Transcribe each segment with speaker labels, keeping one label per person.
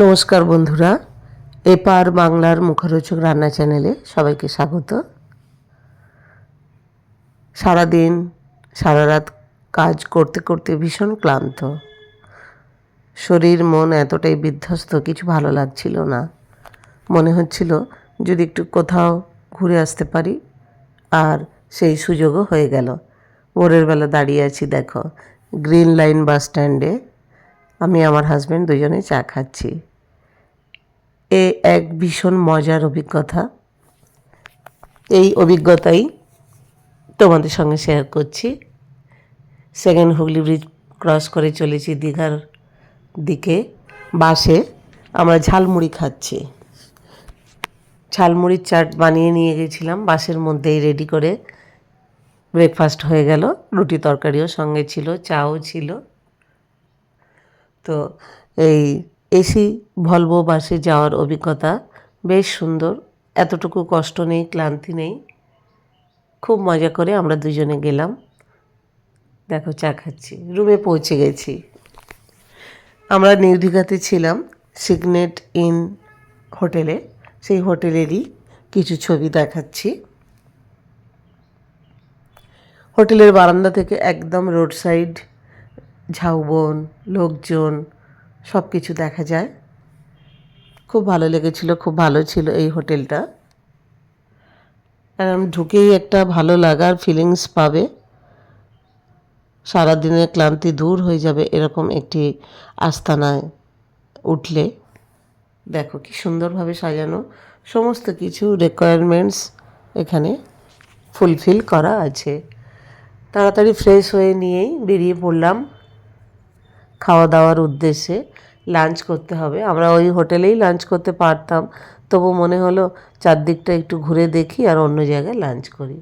Speaker 1: নমস্কার বন্ধুরা, এপার বাংলার মুখরোচক রান্না চ্যানেলে সবাইকে স্বাগত। সারাদিন সারা রাত কাজ করতে করতে ভীষণ ক্লান্ত। শরীর, মন এতটাই বিধ্বস্ত, কিছু ভালো লাগছিল না। মনে হচ্ছিল যদি একটু কোথাও ঘুরে আসতে পারি, আর সেই সুযোগও হয়ে গেল। ভোরের বেলা দাঁড়িয়ে আছি, দেখো, গ্রিন লাইন বাস স্ট্যান্ডে। আমি আমার হাজব্যান্ড দুজনে চা খাচ্ছি। এ এক ভীষণ মজার অভিজ্ঞতা। এই অভিজ্ঞতাই তোমাদের সঙ্গে শেয়ার করছি। সেকেন্ড হুগলি ব্রিজ ক্রস করে চলেছি দীঘার দিকে। বাসে আমরা ঝালমুড়ি খাচ্ছি। ঝালমুড়ির চাট বানিয়ে নিয়ে গেছিলাম। বাসের মধ্যেই রেডি করে ব্রেকফাস্ট হয়ে গেল। রুটি তরকারিও সঙ্গে ছিল, চাও ছিল। তো এই এসি ভলভো বাসে যাওয়ার অভিজ্ঞতা বেশ সুন্দর। এতটুকু কষ্ট নেই, ক্লান্তি নেই। খুব মজা করে আমরা দুজনে গেলাম। দেখো, চা খাচ্ছি। রুমে পৌঁছে গেছি। আমরা নিউ দীঘাতে ছিলাম সিগনেট ইন হোটেলে। সেই হোটেলেরই কিছু ছবি দেখাচ্ছি। হোটেলের বারান্দা থেকে একদম রোড সাইড ঝাউবন, লোকজন সব কিছু দেখা যায়। খুব ভালো লেগেছিল, খুব ভালো ছিল এই হোটেলটা। এরম ঢুকেই একটা ভালো লাগার ফিলিংস পাবে। সারাদিনের ক্লান্তি দূর হয়ে যাবে এরকম একটি আস্তানায় উঠলে। দেখো কি সুন্দরভাবে সাজানো। সমস্ত কিছু রিকোয়ারমেন্টস এখানে ফুলফিল করা আছে। তাড়াতাড়ি ফ্রেশ হয়ে নিয়েই বেরিয়ে পড়লাম। খাওয়া দাওয়ার উদ্দেশ্যে লাঞ্চ করতে হবে। আমরা ওই হোটেলেই লাঞ্চ করতে পারতাম। তবু মনে হলো চারদিকটা একটু ঘুরে দেখি আর অন্য জায়গায় লাঞ্চ করি।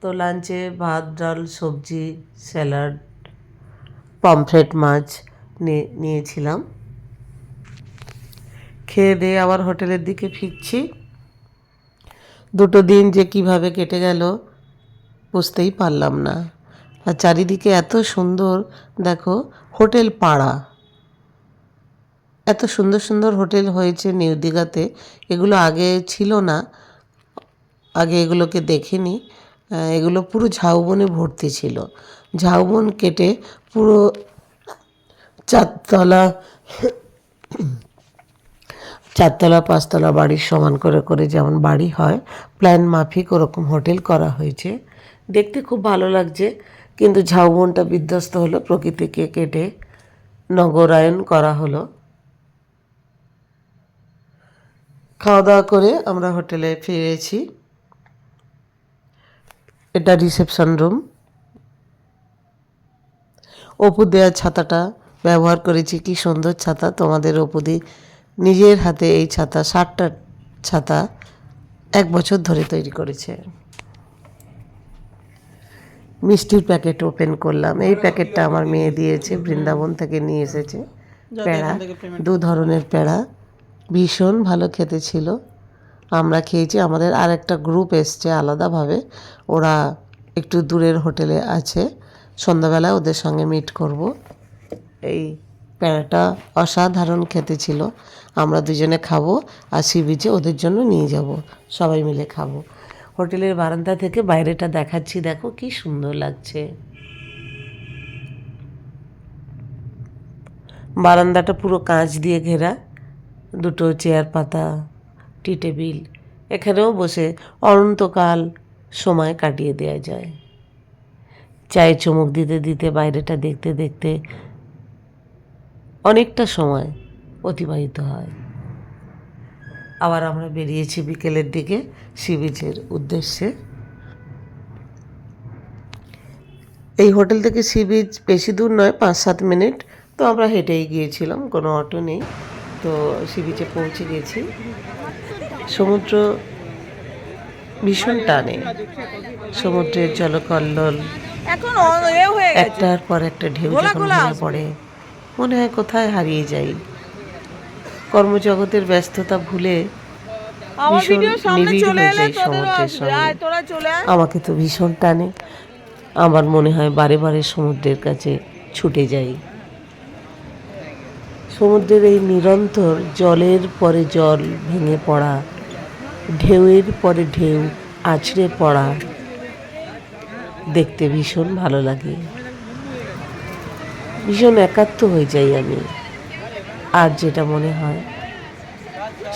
Speaker 1: তো লাঞ্চে ভাত, ডাল, সবজি স্যালাড পমফ্রেট মাছ নিয়ে নিয়েছিলাম। খেয়ে দিয়ে আবার হোটেলের দিকে ফিরছি। দুটো দিন যে কীভাবে কেটে গেল, বুঝতেই পারলাম না। আর চারিদিকে এত সুন্দর, দেখো, হোটেল পাড়া। এত সুন্দর সুন্দর হোটেল হয়েছে নিউ দীঘাতে। এগুলো আগে ছিল না। আগে এগুলোকে দেখিনি। এগুলো পুরো ঝাউবনে ভর্তি ছিল। ঝাউবন কেটে পুরো চারতলা চারতলা, পাঁচতলা বাড়ির সমান করে করে যেমন বাড়ি হয়, প্ল্যান মাফিক ওরকম হোটেল করা হয়েছে। দেখতে খুব ভালো লাগছে। কিন্তু ঝাউবনটা বিধ্বস্ত হলো প্রকৃতিকে কেটে নগরায়ন করা হলো। খাওয়া দাওয়া করে আমরা হোটেলে ফিরেছি। এটা রিসেপশন রুম। অপু দেওয়া ছাতাটা ব্যবহার করেছি। কি সুন্দর ছাতা। তোমাদের অপুদি নিজের হাতে এই ছাতা ষাটটা ছাতা এক বছর ধরে তৈরি করেছে। মিষ্টির প্যাকেট ওপেন করলাম। এই প্যাকেটটা আমার মেয়ে দিয়েছে বৃন্দাবন থেকে নিয়ে এসেছে। প্যাড়া দু ধরনের প্যাড়া ভীষণ ভালো খেতে ছিল। আমরা খেয়েছি আমাদের আর একটা গ্রুপ এসছে আলাদাভাবে। ওরা একটু দূরের হোটেলে আছে। সন্ধ্যাবেলায় ওদের সঙ্গে মিট করব। এই প্যাড়াটা অসাধারণ খেতে ছিল। আমরা দুজনে খাব আর সি বিচে ওদের জন্য নিয়ে যাব। সবাই মিলে খাব। হোটেলের বারান্দা থেকে বাইরেটা দেখাচ্ছি। দেখো কি সুন্দর লাগছে। বারান্দাটা পুরো কাঁচ দিয়ে ঘেরা। দুটো চেয়ার পাতা, টি টেবিল। এখানেও বসে অনন্তকাল সময় কাটিয়ে দেওয়া যায়। চায়ে চুমুক দিতে দিতে বাইরেটা দেখতে দেখতে অনেকটা সময় অতিবাহিত হয়। আবার আমরা বেরিয়েছি বিকেলের দিকে সি বিচের উদ্দেশ্যে। এই হোটেল থেকে সি বিচ বেশি দূর নয় পাঁচ সাত মিনিট। তো আমরা হেঁটেই গিয়েছিলাম কোনো অটো নেই। তো সি বিচে পৌঁছে গেছি। সমুদ্র ভীষণ টানে। সমুদ্রের জলকল্লোল। একটার পর একটা ঢেউ যখন পড়ে মনে হয় কোথায় হারিয়ে যাই। কর্মজগতের ব্যস্ততা ভুলে ভীষণ নিবিড় হয়ে
Speaker 2: তোদেরও
Speaker 1: সমুদ্রের সঙ্গে। আমাকে তো ভীষণ টানে। আমার মনে হয় বারে বারে সমুদ্রের কাছে ছুটে যাই। সমুদ্রের এই নিরন্তর জলের পরে জল ভেঙে পড়া ঢেউয়ের পরে ঢেউ আছড়ে পড়া দেখতে ভীষণ ভালো লাগে। ভীষণ একাত্ম হয়ে যাই আমি। আর যেটা মনে হয়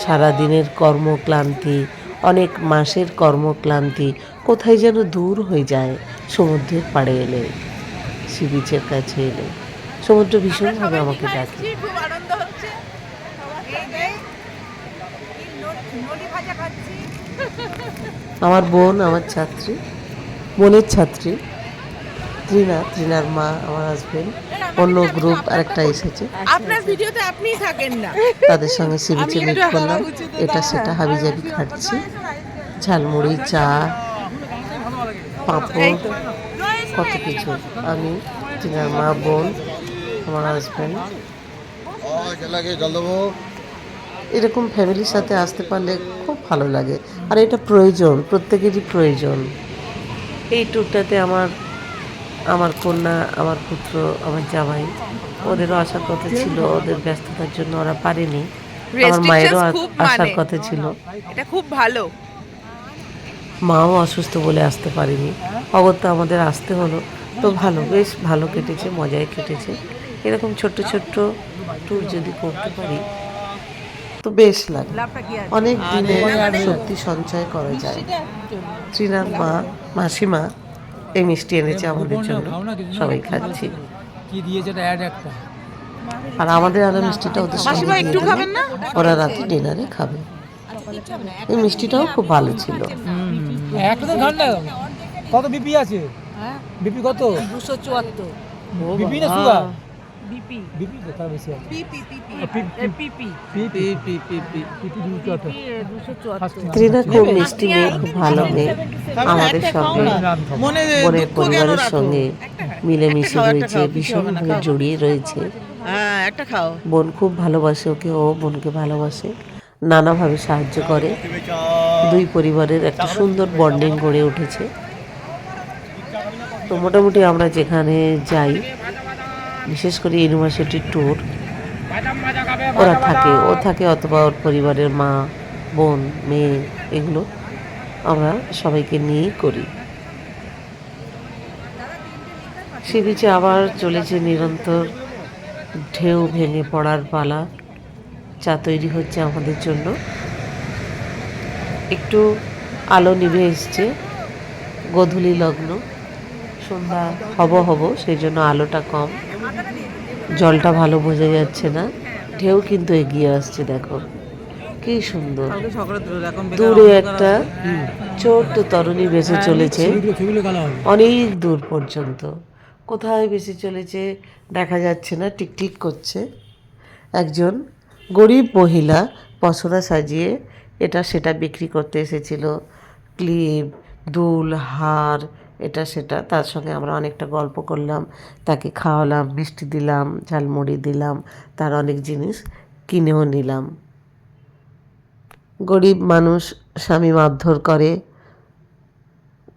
Speaker 1: সারাদিনের কর্মক্লান্তি অনেক মাসের কর্মক্লান্তি কোথায় যেন দূর হয়ে যায় সমুদ্রের পাড়ে এলে সি বিচের কাছে এলে। সমুদ্র ভীষণভাবে আমাকে ডাকে। আমার বোন আমার ছাত্রী বোনের ছাত্রী। ত্রিনা ত্রিনার মা আমার হাজবেন্ড অন্য গ্রুপ আরেকটা এসেছে।
Speaker 2: আপনার ভিডিওতে আপনিই থাকেন না।
Speaker 1: তাদের সঙ্গে সি বিচে মিট করলাম। এটা সেটা হাবিজাবি খাচ্ছি ঝালমুড়ি চা পাঁপড় কত কিছু। আমি টিনার মা বোন আমার হাজব্যান্ড
Speaker 3: লাগে
Speaker 1: এরকম ফ্যামিলির সাথে আসতে পারলে খুব ভালো লাগে। আর এটা প্রয়োজন প্রত্যেকেরই প্রয়োজন। এই ট্যুরটাতে আমার আমার কন্যা আমার পুত্র আমার জামাই ওদেরও আসার কথা ছিল ওদের ব্যস্ততার জন্য ওরা পারেনি। আমার মায়েরও আসার
Speaker 2: মানে।
Speaker 1: কথা ছিল।
Speaker 2: এটা খুব ভালো।
Speaker 1: মাও অসুস্থ বলে আসতে পারিনি। অগত্যা আমাদের আসতে হলো। তো ভালো বেশ ভালো কেটেছে মজায় কেটেছে। এরকম ছোট্ট ছোট্ট ট্যুর যদি করতে পারি তো বেশ লাগে। অনেক দিনে শক্তি সঞ্চয় করা যায়। শ্রীনাথ মা মাসিমা এই মিষ্টি এনেছে আমাদের জন্য। সবাই খাচ্ছি।
Speaker 4: কি? দিয়েছে এটা অ্যাড একটা?
Speaker 1: আর আমাদের আরও মিষ্টিটা ওদের সঙ্গে
Speaker 2: মাসিমা একটু খাবেন না?
Speaker 1: ওরা রাতে ডিনারে খাবে। এই মিষ্টিটাও খুব ভালো ছিল।
Speaker 4: একটা ঠান্ডা কত বিপি আছে? বিপি কত?
Speaker 2: দুশো চুয়াত্তর।
Speaker 4: বিপি না সুগার?
Speaker 2: বিপি
Speaker 4: বিপি তো বেশি আছে
Speaker 2: পিপি পিপি
Speaker 4: পিপি।
Speaker 2: পিপি
Speaker 4: পিপি পিপি পিপি দুটো আছে
Speaker 2: দুশো চুয়াত্তর
Speaker 1: ত্রিনা খুব মিষ্টি মেয়ে খুব ভালো মেয়ে আমাদের সঙ্গে
Speaker 2: মনে
Speaker 1: বোনের পরিবারের সঙ্গে মিলেমিশে রয়েছে ভীষণভাবে জড়িয়ে রয়েছে
Speaker 2: হ্যাঁ একটা খাও
Speaker 1: বোন খুব ভালোবাসে ওকে ও বোনকে ভালোবাসে নানাভাবে সাহায্য করে দুই পরিবারের একটা সুন্দর বন্ডিং গড়ে উঠেছে তো মোটামুটি আমরা যেখানে যাই বিশেষ করে ইউনিভার্সিটির ট্যুর ওরা থাকে, ও থাকে অথবা ওর পরিবারের মা, বোন, মেয়ে, এগুলো আমরা সবাইকে নিয়েই করি। সে বিচে আবার চলেছে নিরন্তর ঢেউ ভেঙে পড়ার পালা চা তৈরি হচ্ছে আমাদের জন্য। একটু আলো নিভে এসছে, গোধূলি লগ্ন, সন্ধ্যা হব হব, সেই জন্য আলোটা কম। জলটা ভালো বোঝা যাচ্ছে না। ঢেউ কিন্তু এগিয়ে আসছে দেখো। কি সুন্দর। দূরে একটা ছোট্ট তরণী চলেছে।
Speaker 4: ছবিগুলো কালো হবে।
Speaker 1: অনেক দূর পর্যন্ত। কোথায় বেশি চলেছে দেখা যাচ্ছে না টিকটিক করছে। একজন গরিব মহিলা পসরা সাজিয়ে এটা সেটা বিক্রি করতে এসেছিল। ক্লিপ দুল হার এটা সেটা। তার সঙ্গে আমরা অনেকটা গল্প করলাম, তাকে খাওয়ালাম, মিষ্টি দিলাম, ঝালমুড়ি দিলাম, তার অনেক জিনিস কিনেও নিলাম। গরিব মানুষ স্বামী মারধর করে,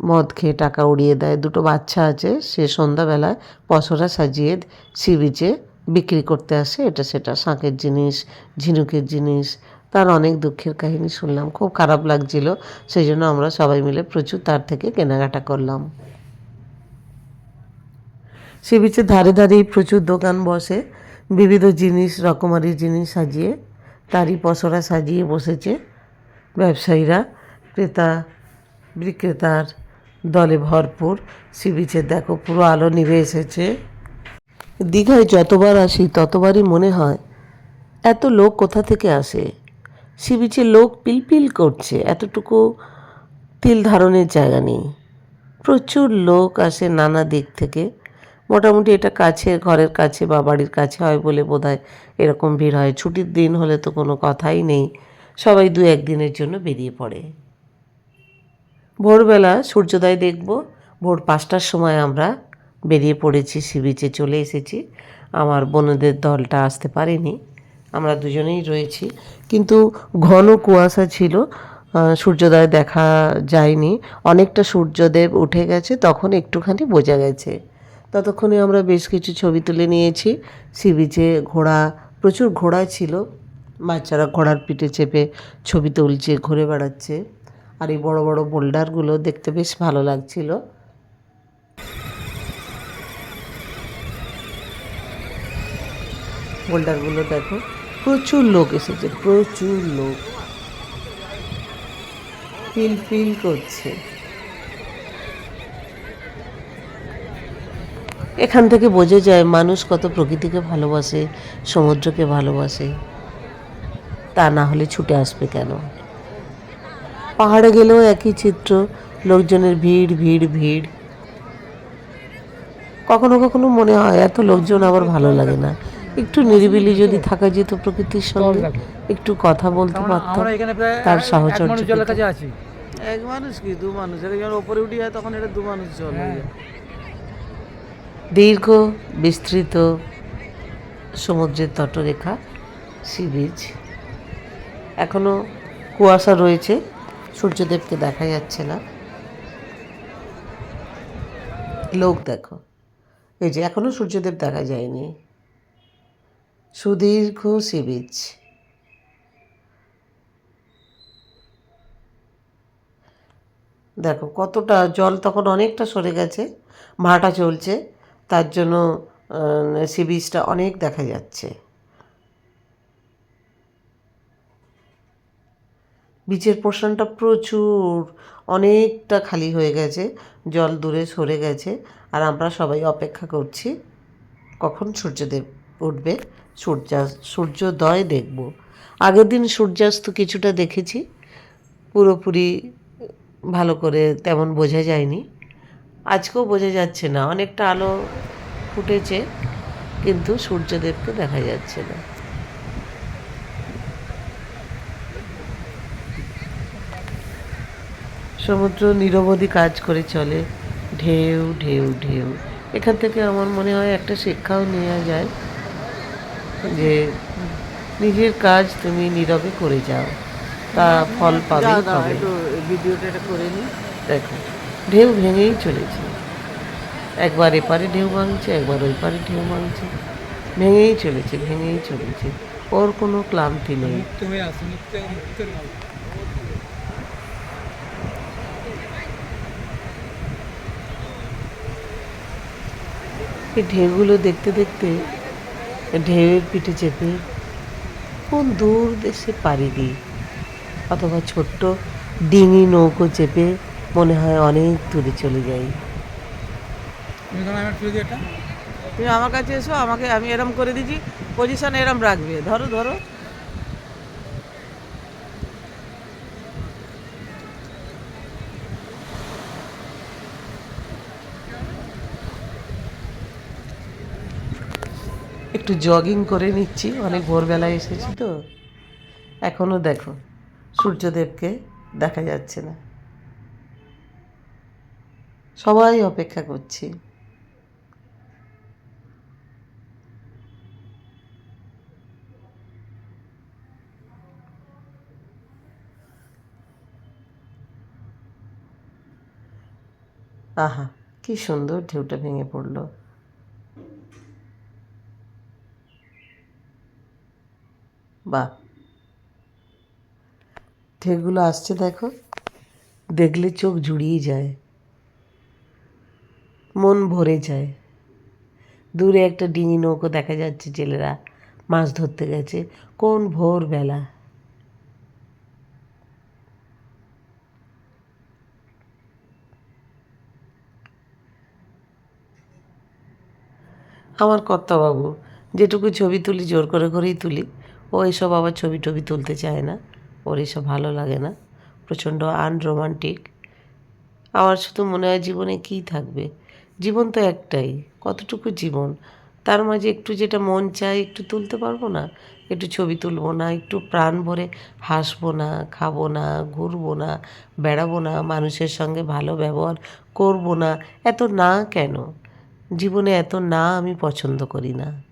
Speaker 1: মদ খেয়ে টাকা উড়িয়ে দেয়। দুটো বাচ্চা আছে, সে সন্ধ্যাবেলায় পসরা সাজিয়ে সি বিচে বিক্রি করতে আসে। এটা সেটা, শাঁখের জিনিস, ঝিনুকের জিনিস তার অনেক দুঃখের কাহিনী শুনলাম। খুব খারাপ লাগছিল, সেই জন্য আমরা সবাই মিলে প্রচুর তার থেকে কেনাকাটা করলাম। সি বিচের ধারে ধারেই প্রচুর দোকান বসে, বিবিধ জিনিস, রকমারি জিনিস সাজিয়ে, তারই পসরা সাজিয়ে বসেছে। ব্যবসায়ীরা, ক্রেতা, বিক্রেতার দলে ভরপুর। সি বিচের দেখো পুরো আলো নিভে এসেছে। দীঘায় যতবার আসি, ততবারই মনে হয়, এত লোক কোথা থেকে আসে? সি বিচে লোক পিলপিল করছে, এতটুকু তিল ধারণের জায়গা নেই। প্রচুর লোক আসে নানা দিক থেকে। মোটামুটি এটা কাছে ঘরের কাছে বা বাড়ির কাছে হয় বলে বোধ হয় এরকম ভিড় হয়। ছুটির দিন হলে তো কোনো কথাই নেই। সবাই দু একদিনের জন্য বেরিয়ে পড়ে। ভোরবেলা সূর্যোদয় দেখব। ভোর পাঁচটার সময় আমরা বেরিয়ে পড়েছি সি বিচে চলে এসেছি। আমার বোনদের দলটা আসতে পারেনি। আমরা দুজনেই রয়েছি। কিন্তু ঘন কুয়াশা ছিল সূর্যোদয় দেখা যায়নি। অনেকটা সূর্যদেব উঠে গেছে, তখন একটুখানি বোঝা গেছে। ততক্ষণে আমরা বেশ কিছু ছবি তুলে নিয়েছি। সি বিচে ঘোড়া, প্রচুর ঘোড়া ছিল। বাচ্চারা ঘোড়ার পিঠে চেপে ছবি তুলছে, ঘুরে বেড়াচ্ছে। আর এই বড় বড় বোল্ডারগুলো দেখতে বেশ ভালো লাগছিল। বোল্ডারগুলো দেখো। প্রচুর লোক এসেছে, প্রচুর লোক। ফিল ফিল করছে। এখান থেকে বোঝা যায় মানুষ কত প্রকৃতিকে ভালোবাসে, সমুদ্রকে ভালোবাসে। তা না হলে ছুটে আসবে কেন? পাহাড়ে গেলেও একই চিত্র, লোকজনের ভিড় ভিড় ভিড়। কখনো কখনো মনে হয়, এত লোকজন আবার ভালো লাগে না। একটু নিরিবিলি যদি থাকা যেত প্রকৃতির সঙ্গে একটু কথা বলতে
Speaker 4: মানে
Speaker 1: পারতাম।
Speaker 4: আমরা এখানে প্রায়
Speaker 1: তার সাহচর্য
Speaker 2: এক মানুষ কি? দু মানুষ। যখন ওপরে উঠে যায় তখন এটা দু মানুষ জল হয়ে যায়।
Speaker 1: দীর্ঘ বিস্তৃত সমুদ্রের তটরেখা সি বিচ এখনও কুয়াশা রয়েছে সূর্যদেবকে দেখা যাচ্ছে না। লোক দেখো। এই যে এখনও সূর্যদেব দেখা যায়নি। সুদীর্ঘ সি বিচ দেখো, কতটা জল তখন অনেকটা সরে গেছে, ভাটা চলছে, তার জন্য সি বিচটা অনেক দেখা যাচ্ছে। বিচের পোর্শনটা প্রচুর, অনেকটা খালি হয়ে গেছে, জল দূরে সরে গেছে, আর আমরা সবাই অপেক্ষা করছি কখন সূর্যদেব উঠবে। সূর্যা, সূর্যোদয় দেখব। আগের দিন সূর্যাস্ত কিছুটা দেখেছি। পুরোপুরি ভালো করে তেমন বোঝা যায়নি। আজকেও বোঝা যাচ্ছে না। অনেকটা আলো ফুটেছে, কিন্তু সূর্যদেবকে দেখা যাচ্ছে না। সমুদ্র নিরবধি কাজ করে চলে। ঢেউ ঢেউ ঢেউ। এখান থেকে আমার মনে হয় একটা শিক্ষাও নেওয়া যায়। যে নিজের কাজ তুমি নীরবে করে যাও তা ফল পাবে পাবে
Speaker 2: ভিডিওটা করে নিই।
Speaker 1: দেখো ঢেউ ভেঙেই চলেছে। একবার এপারে ঢেউ ভাঙছে একবার ওই পারে ঢেউ ভাঙছে। ভেঙেই চলেছে ভেঙেই চলেছে। ওর কোনো ক্লান্তি নেই। এই ঢেউগুলো দেখতে দেখতে ঢেউয়ের পিঠে চেপে কোন দূর দেশে পাড়ি দিই? অথবা ছোট্ট ডিঙি নৌকো চেপে মনে হয় অনেক দূরে চলে যাই।
Speaker 4: তুমি আমার ফিরে দিও এটা।
Speaker 2: তুমি আমার কাছে এসো আমাকে আমি এরম করে দিচ্ছি পজিশন এরম রাখবে। ধরো ধরো।
Speaker 1: একটু জগিং করে নিচ্ছি, অনেক ভোরবেলায় এসেছি তো। এখনও দেখো, সূর্যদেবকে দেখা যাচ্ছে না। সবাই অপেক্ষা করছি। আহা, কি সুন্দর ঢেউটা ভেঙে পড়ল। বাহ। ঢেউগুলো আসছে, দেখো। দেখলে চোখ জুড়িয়ে যায়। মন ভরে যায়। দূরে একটা ডিঙি নৌকো দেখা যাচ্ছে জেলেরা মাছ ধরতে গেছে। কোন ভোরবেলা। আমার কর্তাবাবু, যেটুকু ছবি তুলি, জোর করে করেই তুলি। ও এসব আবার ছবি টবি তুলতে চায় না। ওর এসব ভালো লাগে না। প্রচণ্ড আনরোমান্টিক। আমার শুধু মনে হয় জীবনে কী থাকবে? জীবন তো একটাই। কতটুকু জীবন? তার মাঝে একটু যেটা মন চায় একটু তুলতে পারব না? একটু ছবি তুলবো না? একটু প্রাণ ভরে হাসবো না, খাব না, ঘুরবো না, বেড়াবো না, মানুষের সঙ্গে ভালো ব্যবহার করব না? এত না কেন? জীবনে এত না আমি পছন্দ করি না।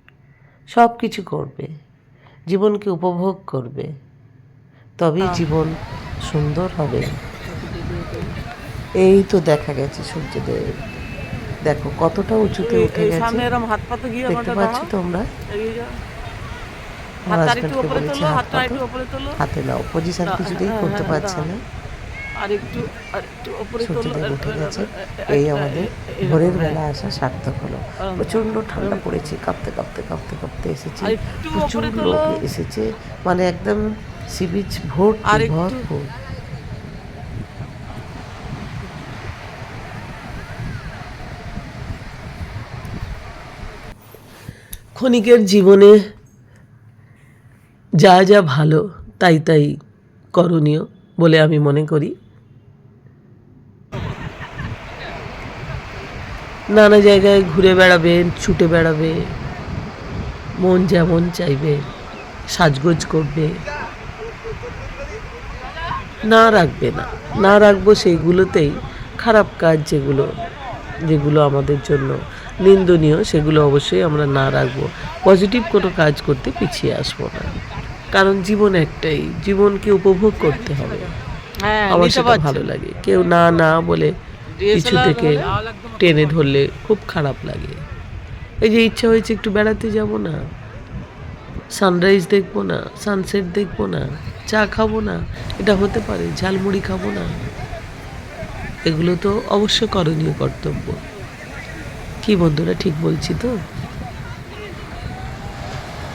Speaker 1: সব কিছু করবে। জীবনকে উপভোগ করবে তবেই জীবন সুন্দর হবে। এই তো দেখা গেছে সূর্যদেব। দেখো কতটা উঁচুতে উঠে গেছে। দেখতে পাচ্ছ তোমরা? হাত নাও পজিশন কিছুতেই
Speaker 2: হ্যাঁ,
Speaker 1: করতে
Speaker 2: হ্যাঁ,
Speaker 1: পারছে না।
Speaker 2: আর একটু আর উপরে তোলো
Speaker 1: উঠে গেছে। এই আমাদের ভোরের। বেলা আসা সার্থক হলো। প্রচণ্ড ঠান্ডা পড়েছে কাঁপতে কাঁপতে কাঁপতে কাঁপতে এসেছি। প্রচুর লোক এসেছে। মানে একদম সি বিচ ভরপুর ক্ষণিকের জীবনে যা যা ভালো তাই তাই করণীয় বলে আমি মনে করি। নানা জায়গায় ঘুরে বেড়াবে ছুটে বেড়াবে মন যেমন চাইবে সাজগোজ করবে। না রাখবে না না রাখব সেইগুলোতেই খারাপ কাজ যেগুলো যেগুলো আমাদের জন্য নিন্দনীয় সেগুলো অবশ্যই আমরা না রাখব। পজিটিভ কোনো কাজ করতে পিছিয়ে আসব না। কারণ জীবন একটাই জীবনকে উপভোগ করতে হবে।
Speaker 2: হ্যাঁ
Speaker 1: আমার
Speaker 2: নিতে
Speaker 1: সেটা ভালো লাগে। কেউ না না বলে কিছু থেকে টেনে ধরলে খুব খারাপ লাগে। এই যে ইচ্ছা হয়েছে একটু বেড়াতে যাব না। সানরাইজ দেখব না সানসেট দেখব না চা খাব না এটা হতে পারে ঝালমুড়ি খাব না। এগুলো তো অবশ্য করণীয় কর্তব্য। কি বন্ধুরা ঠিক বলছি তো?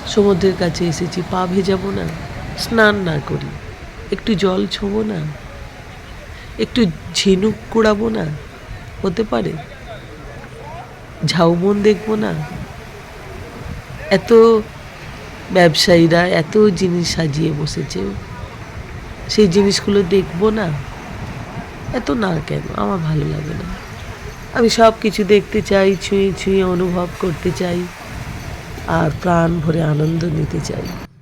Speaker 1: সমুদ্রের কাছে এসেছি পা ভেজাবো না স্নান না করি একটু জল ছোবো না। একটু ঝিনুক কুড়াবো না? হতে পারে। ঝাউবন দেখব না? এত ব্যবসায়ীরা এত জিনিস সাজিয়ে বসেছে। সেই জিনিসগুলো দেখব না? এত না কেন? আমার ভালো লাগে না। আমি সব কিছু দেখতে চাই, ছুঁয়ে ছুঁয়ে অনুভব করতে চাই, আর প্রাণ ভরে আনন্দ নিতে চাই।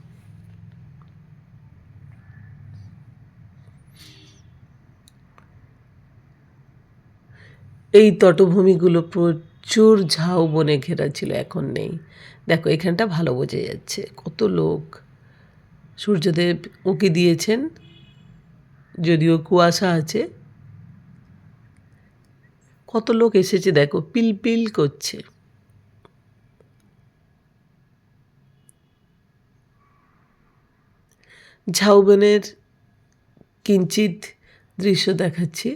Speaker 1: এই তটভূমিগুলো প্রচুর ঝাউ বনে ঘেরা ছিল, এখন নেই। দেখো, এখানটা ভালো বোঝা যাচ্ছে। কত লোক। সূর্যদেব উঁকি দিয়েছেন, যদিও কুয়াশা আছে। কত লোক এসেছে, দেখো, পিলপিল করছে। ঝাউবনের কিঞ্চিত দৃশ্য দেখাচ্ছি।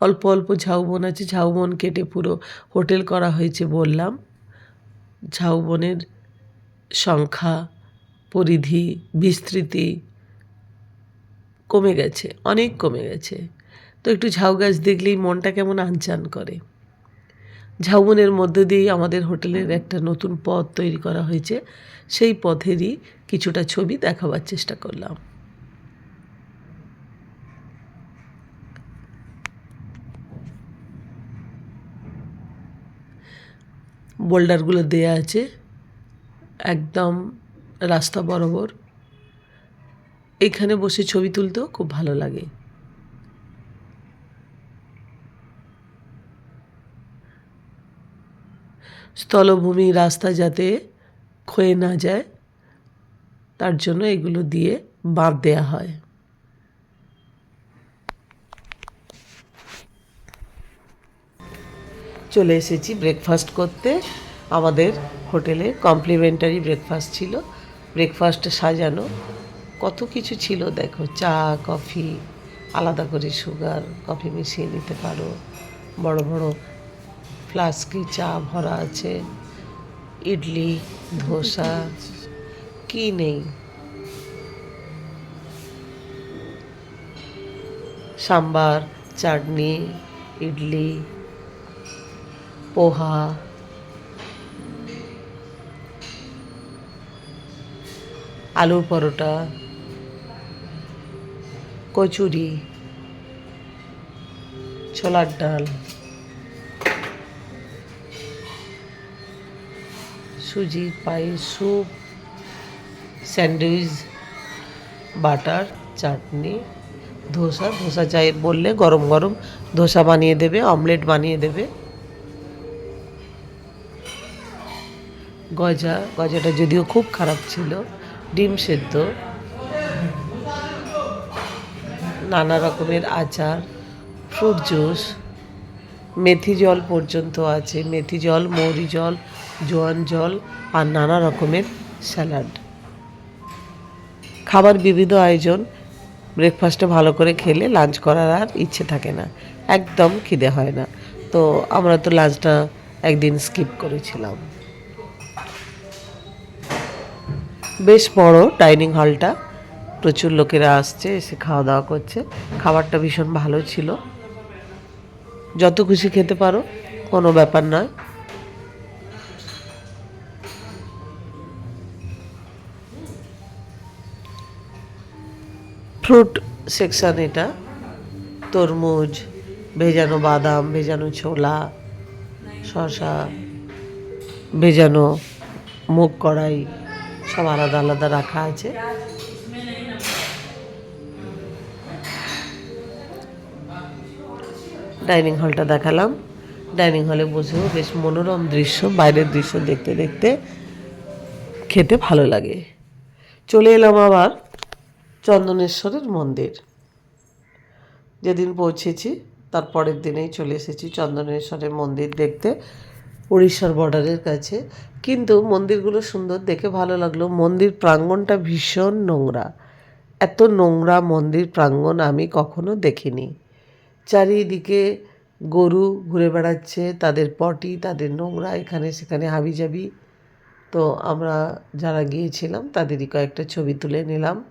Speaker 1: অল্প অল্প ঝাউবন আছে ঝাউবন কেটে পুরো হোটেল করা হয়েছে বললাম। ঝাউবনের সংখ্যা, পরিধি, বিস্তৃতি কমে গেছে, অনেক কমে গেছে। তো একটু ঝাউ গাছ দেখলেই মনটা কেমন আনচান করে। ঝাউবনের মধ্যে দিয়েই আমাদের হোটেলের একটা নতুন পথ তৈরি করা হয়েছে। সেই পথেরই কিছুটা ছবি দেখাবার চেষ্টা করলাম। বোল্ডারগুলো দেয়া আছে, একদম রাস্তা বরাবর। এখানে বসে ছবি তুলতেও খুব ভালো লাগে। স্থলভূমি রাস্তা যাতে ক্ষয়ে না যায়, তার জন্য এগুলো দিয়ে বাঁধ দেয়া হয়। চলে এসেছি ব্রেকফাস্ট করতে। আমাদের হোটেলে কমপ্লিমেন্টারি ব্রেকফাস্ট ছিল। ব্রেকফাস্ট সাজানো। কত কিছু ছিল, দেখো, চা কফি আলাদা করে সুগার কফি মিশিয়ে নিতে পারো। বড় বড় ফ্লাস্কি চা ভরা আছে। ইডলি, ধোসা, কি নেই? সাম্বার, চাটনি, ইডলি পোহা। আলুর পরোটা। কচুরি। ছোলার ডাল। সুজি, পায়েস, soup, sandwich, butter, chutney, dosa. Dosa চাই বললে গরম গরম ধোসা বানিয়ে দেবে, অমলেট বানিয়ে দেবে। গজা, গজাটা যদিও খুব খারাপ ছিল, ডিম সেদ্ধ, নানা রকমের আচার, ফ্রুট জুস, মেথি জল পর্যন্ত আছে, মেথি জল, মৌরি জল, জোয়ান জল আর নানা রকমের স্যালাড। খাবার বিবিধ আয়োজন ব্রেকফাস্টে ভালো করে খেলে লাঞ্চ করার আর ইচ্ছে থাকে না, একদম খিদে হয় না। তো আমরা তো লাঞ্চটা একদিন স্কিপ করেছিলাম। বেশ বড় ডাইনিং হলটা। প্রচুর লোকেরা আসছে, এসে খাওয়া দাওয়া করছে। খাবারটা ভীষণ ভালো ছিল। যত খুশি খেতে পারো, কোনো ব্যাপার নয়। ফ্রুট সেকশন এটা। তরমুজ, ভেজানো বাদাম, ভেজানো ছোলা, শসা, ভেজানো মুগ কড়াই। সব আলাদা আলাদা রাখা আছে। ডাইনিং হলটা দেখালাম। ডাইনিং হলে বসেও বেশ মনোরম দৃশ্য, বাইরের দৃশ্য দেখতে দেখতে খেতে ভালো লাগে। চলে এলাম আবার চন্দনেশ্বরের মন্দির। যেদিন পৌঁছেছি, তার পরের দিনেই চলে এসেছি চন্দনেশ্বরের মন্দির দেখতে। উড়িষ্যার বর্ডারের কাছে। কিন্তু মন্দিরগুলো সুন্দর, দেখে ভালো লাগল। মন্দির প্রাঙ্গণটা ভীষণ নোংরা। এত নোংরা মন্দির প্রাঙ্গণ আমি কখনো দেখিনি। চারিদিকে গরু ঘুরে বেড়াচ্ছে, তাদের পটি, তাদের নোংরা, এখানে সেখানে হাবিজাবি। তো আমরা যারা গিয়েছিলাম, তাদেরই কয়েকটা ছবি তুলে নিলাম।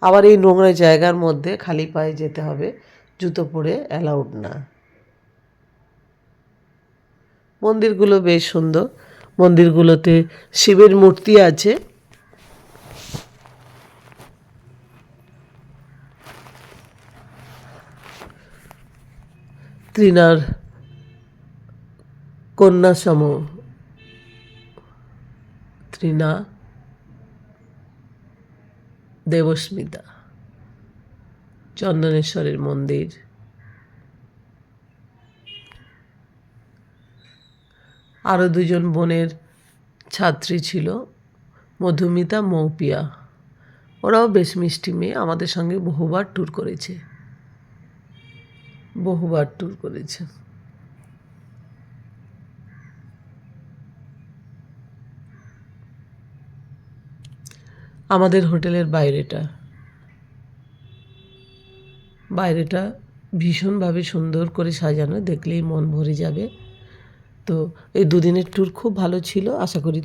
Speaker 1: আবার এই নোংরা জায়গার মধ্যে খালি পায়ে যেতে হবে, জুতো পরে অ্যালাউড না। মন্দিরগুলো বেশ সুন্দর। মন্দিরগুলোতে শিবের মূর্তি আছে। ত্রিনার কন্যা সম ত্রিনা দেবস্মিতা। চন্দনেশ্বরের মন্দির। আরও দুজন বোনের ছাত্রী ছিল, মধুমিতা মৌপিয়া। ওরাও বেশ মিষ্টি মেয়ে, আমাদের সঙ্গে বহুবার ট্যুর করেছে। বহুবার ট্যুর করেছে। আমাদের হোটেলের বাইরেটা। বাইরেটা ভীষণভাবে সুন্দর করে সাজানো, দেখলেই মন ভরে যাবে। তো এই দুদিনের ট্যুর খুব ভালো ছিল আশা করি